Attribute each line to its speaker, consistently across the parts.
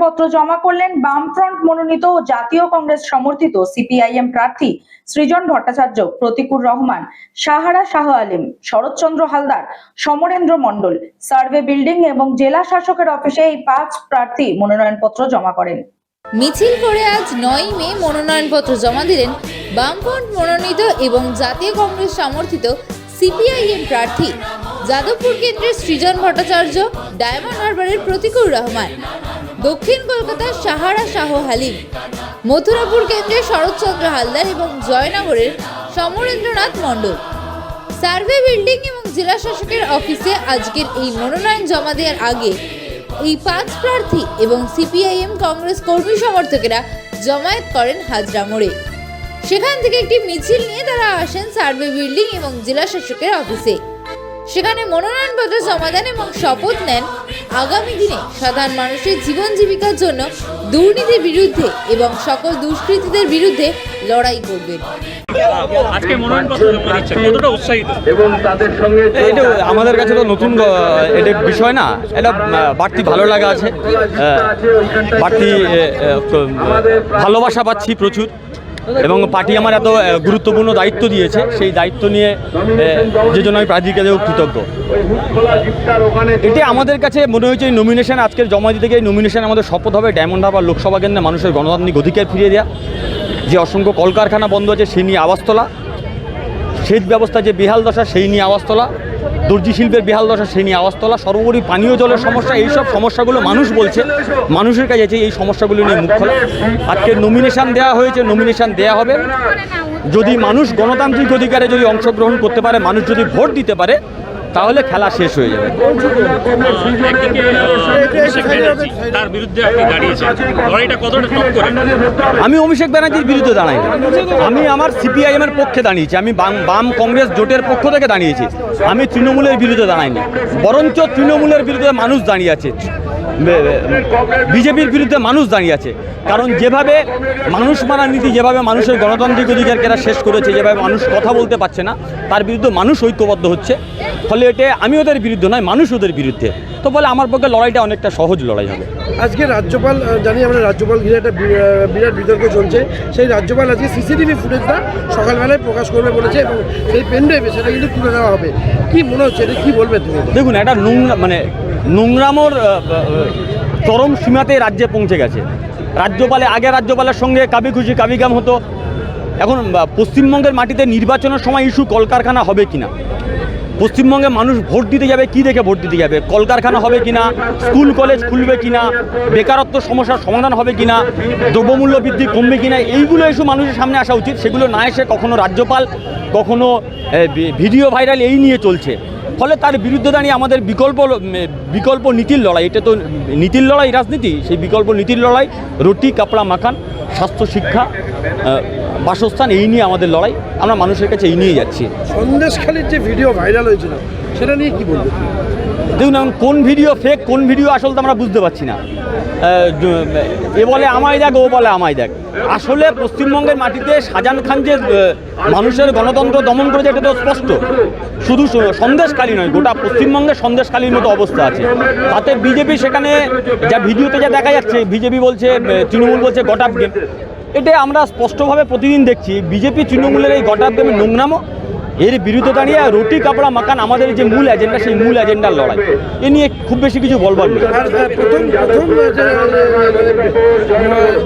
Speaker 1: মনোনয়নপত্র জমা করলেন বামফ্রন্ট মনোনীত ও জাতীয় কংগ্রেস সমর্থিত সিপিআইএম প্রার্থী সৃজন ভট্টাচার্য, প্রতিকুর রহমান, সাহারা শাহ আলিম, শরৎচন্দ্র হালদার, সমরেন্দ্র মণ্ডল, সার্ভে বিল্ডিং এবং জেলা শাসকের অফিসে এই পাঁচ প্রার্থী মনোনয়নপত্র জমা করেন।
Speaker 2: মিছিল করে আজ নয় মে মনোনয়নপত্র জমা দিলেন বামফ্রন্ট মনোনীত এবং জাতীয় কংগ্রেস সমর্থিত সিপিআইএম প্রার্থী যাদবপুর কেন্দ্রের সৃজন ভট্টাচার্য, ডায়মন্ড হারবারের প্রতিকুর রহমান। দক্ষিণ কলকাতার সাহারা শাহ হালিম, মথুরাপুর কেন্দ্রের শরৎচন্দ্র হালদার এবং জয়নগরের সমরেন্দ্রনাথ মণ্ডল। সার্ভে বিল্ডিং এবং জেলা শাসকের অফিসে আজকের এই মনোনয়ন জমা দেওয়ার আগে এই পাঁচ প্রার্থী এবং সিপিআইএম কংগ্রেস কর্মী সমর্থকেরা জমায়েত করেন হাজরা মোড়ে। সেখান থেকে একটি মিছিল নিয়ে তারা আসেন সার্ভে বিল্ডিং এবং জেলা শাসকের অফিসে। সেখানে মনোনয়নপত্র জমা দেন এবং শপথ নেন আগামী দিনে সাধারণ মানুষের জীবন জীবিকার জন্য দুর্নীতির বিরুদ্ধে এবং সকল দুষ্কৃতীদের বিরুদ্ধে লড়াই করবেন।
Speaker 3: আজকে কতটা উৎসাহিত?
Speaker 4: এবং তাদের সঙ্গে
Speaker 5: এটা আমাদের কাছে তো নতুন এটা বিষয় না এটা বাড়তি ভালো লাগা আছে। বাড়তি ভালোবাসা পাচ্ছি প্রচুর। এবং পার্টি আমার এত গুরুত্বপূর্ণ দায়িত্ব দিয়েছে, সেই দায়িত্ব নিয়ে যে জন্য আমি প্রার্থীর কাছেও কৃতজ্ঞ। এটি আমাদের কাছে মনে হয়েছে নমিনেশন আজকের জমা দিতে গিয়ে নমিনেশন আমাদের শপথ হবে ডায়মন্ড হারবার লোকসভা কেন্দ্রে মানুষের গণতান্ত্রিক অধিকার ফিরিয়ে দেওয়া যে অসংখ্য কলকারখানা বন্ধ আছে, সেই নিয়ে আওয়াজ তোলা সেচ ব্যবস্থা যে বেহাল দশা, সেই নিয়ে আওয়াজ তোলা দর্জি শিল্পের বিহাল দশা, শ্রেণি নিয়ে আওয়াজ তোলা, সর্বোপরি পানীয় জলের সমস্যা, এইসব সমস্যাগুলো মানুষ বলছে। মানুষের কাছে এই সমস্যাগুলো নিয়ে মুখ খোলা। আজকে নমিনেশান দেওয়া হয়েছে নমিনেশান দেওয়া হবে। যদি মানুষ গণতান্ত্রিক অধিকারে যদি অংশগ্রহণ করতে পারে, মানুষ যদি ভোট দিতে পারে তাহলে খেলা শেষ হয়ে যাবে।
Speaker 3: একদিকে আহ, অভিষেক ব্যানার্জি তার বিরুদ্ধে আপনি দাঁড়িয়েছেন। লড়াইটা কতটা
Speaker 5: আমি অভিষেক ব্যানার্জির বিরুদ্ধে দাঁড়াই আমি আমার সিপিআইএম এর পক্ষে দাঁড়িয়েছি। আমি বাম কংগ্রেস জোটের পক্ষ থেকে দাঁড়িয়েছি। আমি তৃণমূলের বিরুদ্ধে দাঁড়াইনি বরঞ্চ তৃণমূলের বিরুদ্ধে মানুষ দাঁড়িয়ে আছে। বিজেপির বিরুদ্ধে মানুষ দাঁড়িয়ে আছে। কারণ যেভাবে মানুষ মারা নীতি যেভাবে মানুষের গণতান্ত্রিক অধিকারকে এরা শেষ করেছে যেভাবে মানুষ কথা বলতে পারছে না তার বিরুদ্ধে মানুষ ঐক্যবদ্ধ হচ্ছে। ফলে এটা আমি ওদের বিরুদ্ধে নয় মানুষ ওদের বিরুদ্ধে। তো বলে আমার পক্ষে লড়াইটা অনেকটা সহজ লড়াই হবে।
Speaker 6: আজকে রাজ্যপাল জানি আমরা রাজ্যপাল ঘিরে একটা বিরাট বিতর্ক চলছে। সেই রাজ্যপাল আজকে সিসিটিভি ফুটেজটা সকালবেলায় প্রকাশ করবে বলেছে এবং সেই পেন ড্রাইভে সেটা কিন্তু তুলে দেওয়া হবে। কি মনে হচ্ছে এটা কী বলবে তুমি?
Speaker 5: দেখুন একটা নোংরা মানে নোংরামোর চরম সীমাতে রাজ্যে পৌঁছে গেছে। রাজ্যপালে আগে রাজ্যপালের সঙ্গে কাবি খুশি কাবি গাম হতো। এখন পশ্চিমবঙ্গের মাটিতে নির্বাচনের সময় ইস্যু কলকারখানা হবে কিনা? পশ্চিমবঙ্গে মানুষ ভোট দিতে যাবে, কি দেখে ভোট দিতে যাবে? কলকারখানা হবে কিনা? স্কুল, কলেজ খুলবে কিনা? বেকারত্ব সমস্যার সমাধান হবে কিনা? দ্রব্যমূল্য বৃদ্ধি কমবে কিনা? এইগুলো এসব মানুষের সামনে আসা উচিত। সেগুলো না এসে কখনো রাজ্যপাল, কখনো ভিডিও ভাইরাল এই নিয়ে চলছে। ফলে তার বিরুদ্ধে দাঁড়িয়ে আমাদের বিকল্প বিকল্প নীতির লড়াই। এটা তো নীতির লড়াই, রাজনীতি। সেই বিকল্প নীতির লড়াই, রুটি, কাপড়া, মাখান, স্বাস্থ্য, শিক্ষা বাসস্থান এই নিয়ে আমাদের লড়াই, আমরা মানুষের কাছে এই নিয়ে যাচ্ছি।
Speaker 6: সন্দেশখালির যে ভিডিও ভাইরাল হয়েছিল, সেটা নিয়ে কি বলবে
Speaker 5: দেখুন এখন কোন ভিডিও ফেক কোন ভিডিও আসল তো আমরা বুঝতে পারছি না। এ বলে আমায় দেখ, ও বলে আমায় দেখ। আসলে পশ্চিমবঙ্গের মাটিতে শাহজাহান খান যে মানুষের গণতন্ত্র দমন করেছে, এটা তো স্পষ্ট। শুধু সন্দেশকালী নয়, গোটা পশ্চিমবঙ্গের সন্দেশকালীর মতো অবস্থা আছে। তাতে বিজেপি সেখানে যা ভিডিওতে যা দেখা যাচ্ছে, বিজেপি বলছে তৃণমূল বলছে গটাপ গেম এটা আমরা স্পষ্টভাবে প্রতিদিন দেখছি। বিজেপি তৃণমূলের এই গটাপ গেমের নোংরামো এর বিরুদ্ধে দাঁড়িয়ে রুটি কাপড়া মাকান আমাদের যে মূল এজেন্ডা সেই মূল এজেন্ডার লড়াই। এ নিয়ে খুব বেশি কিছু বলবার নেই।
Speaker 6: প্রথম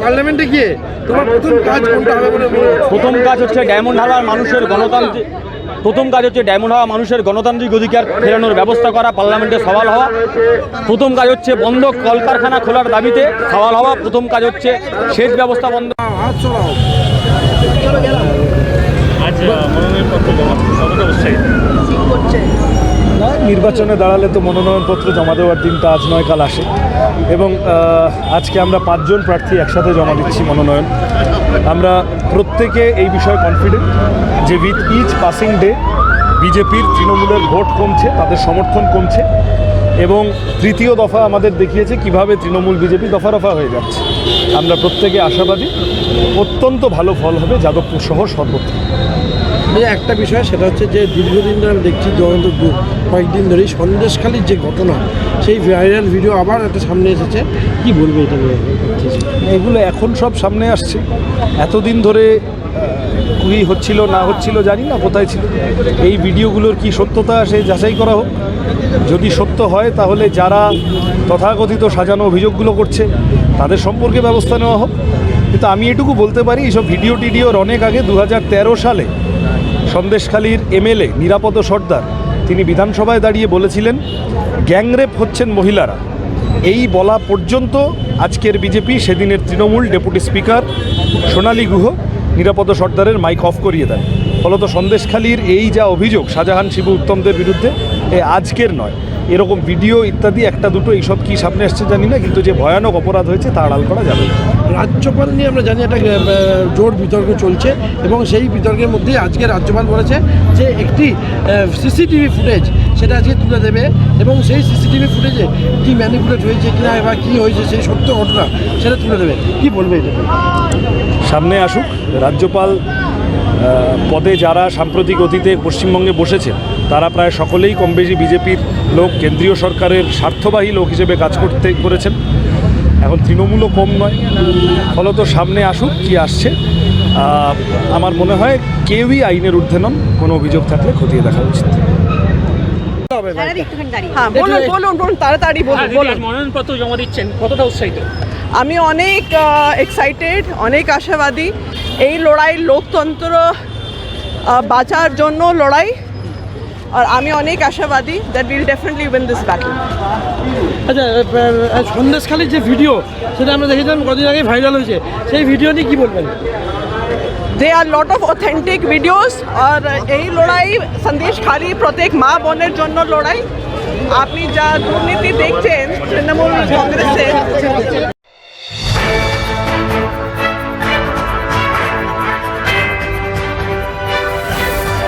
Speaker 6: পার্লামেন্টে গিয়ে তোমার প্রথম কাজ কোনটা হবে হচ্ছে?
Speaker 5: প্রথম কাজ হচ্ছে ডায়মন্ড হারবার মানুষের গণতান্ত্রিক প্রথম কাজ হচ্ছে ডায়মন্ড হাওয়া মানুষের গণতান্ত্রিক অধিকার ফেরানোর ব্যবস্থা করা পার্লামেন্টে সওয়াল হওয়া। প্রথম কাজ হচ্ছে বন্ধ কলকারখানা খোলার দাবিতে সওয়াল হওয়া। প্রথম কাজ হচ্ছে সেচ ব্যবস্থা বন্ধ
Speaker 6: হাত
Speaker 3: উৎসাহিত
Speaker 7: না, নির্বাচনে দাঁড়ালে তো মনোনয়নপত্র জমা দেওয়ার দিনটা আজ নয়, কাল আসে। এবং আজকে আমরা পাঁচজন প্রার্থী একসাথে জমা দিচ্ছি মনোনয়ন। আমরা প্রত্যেকে এই বিষয়ে কনফিডেন্ট যে উইথ ইচ পাসিং ডে বিজেপির তৃণমূলের ভোট কমছে, তাদের সমর্থন কমছে, এবং তৃতীয় দফা আমাদের দেখিয়েছে কীভাবে তৃণমূল বিজেপি দফা রফা হয়ে যাচ্ছে। আমরা প্রত্যেকে আশাবাদী অত্যন্ত ভালো ফল হবে যাদবপুর সহ সর্বত্র।
Speaker 6: এই একটা বিষয় সেটা হচ্ছে যে দীর্ঘদিন ধরে আমি দেখছি জয়ন্ত কয়েকদিন ধরেই সন্দেশখালীর যে ঘটনা সেই ভাইরাল ভিডিও আবার একটা সামনে এসেছে। কি বলবে এটা নিয়ে?
Speaker 7: এগুলো এখন সব সামনে আসছে। এতদিন ধরে কুই হচ্ছিল, না হচ্ছিল জানি না, কোথায় ছিল। এই ভিডিওগুলোর কি সত্যতা, সে যাচাই করা হোক। যদি সত্য হয়, তাহলে যারা তথাকথিত সাজানো অভিযোগগুলো করছে, তাদের সম্পর্কে ব্যবস্থা নেওয়া হোক। কিন্তু আমি এটুকু বলতে পারি, এইসব ভিডিও টিডিওর অনেক আগে দু হাজার তেরো সালে সন্দেশখালীর এমএলএ নিরাপদ সর্দার, তিনি বিধানসভায় দাঁড়িয়ে বলেছিলেন, গ্যাংরেপ হচ্ছেন মহিলারা। এই বলা পর্যন্ত আজকের বিজেপি, সেদিনের তৃণমূল ডেপুটি স্পিকার সোনালী গুহ নিরাপদ সর্দারের মাইক অফ করিয়ে দেন। ফলত সন্দেশখালীর এই যা অভিযোগ, শাহজাহান, শিবু, উত্তমদের বিরুদ্ধে, এ আজকের নয়। এরকম ভিডিও, ইত্যাদি, একটা দুটো, এইসব কি সামনে আসছে জানি না, কিন্তু যে ভয়ানক অপরাধ হয়েছে তা আড়াল করা যাবে।
Speaker 6: রাজ্যপাল নিয়ে আমরা জানি একটা জোর বিতর্ক চলছে এবং সেই বিতর্কের মধ্যেই আজকে রাজ্যপাল বলেছে যে একটি সিসিটিভি ফুটেজ সেটা আজকে তুলে দেবে এবং সেই সিসিটিভি ফুটেজে কি ম্যানিপুলেট হয়েছে কিনা বা কী হয়েছে সেই সত্য ঘটনা সেটা তুলে দেবে। কি বলবে এটা?
Speaker 7: সামনে আসুক রাজ্যপাল পদে যারা সাম্প্রতিক অতীতে পশ্চিমবঙ্গে বসেছেন তারা প্রায় সকলেই কম বেশি বিজেপির লোক কেন্দ্রীয় সরকারের স্বার্থবাহী লোক হিসেবে কাজ করতে করেছেন। এখন তৃণমূলও কম নয় ফলত সামনে আসুক কি আসছে আমার মনে হয় কেউই আইনের ঊর্ধ্বে নন কোনো অভিযোগ থাকলে খতিয়ে দেখা উচিত।
Speaker 8: হ্যাঁ বলুন বলুন বলুন তাড়াতাড়ি বলুন
Speaker 3: দিদি,
Speaker 8: বলুন।
Speaker 3: আজ মনোনয়নপত্র জমা দিচ্ছেন কতটা উৎসাহিত?
Speaker 8: আমি অনেক এক্সাইটেড অনেক আশাবাদী। এই লড়াই লোকতন্ত্র বাঁচার জন্য লড়াই। আর আমি অনেক আশাবাদী that will definitely win this battle
Speaker 6: আচ্ছা সন্দেশখালীর যে ভিডিও সেটা আমরা দেখেছিলাম কদিন আগে ভাইরাল হয়েছে। সেই ভিডিও নিয়ে কী বলবেন?
Speaker 8: They are lot of authentic videos আর এই লড়াই সন্দেশ খালি প্রত্যেক মা বোনের জন্য লড়াই। আপনি যা দুর্নীতি দেখছেন তৃণমূল কংগ্রেসের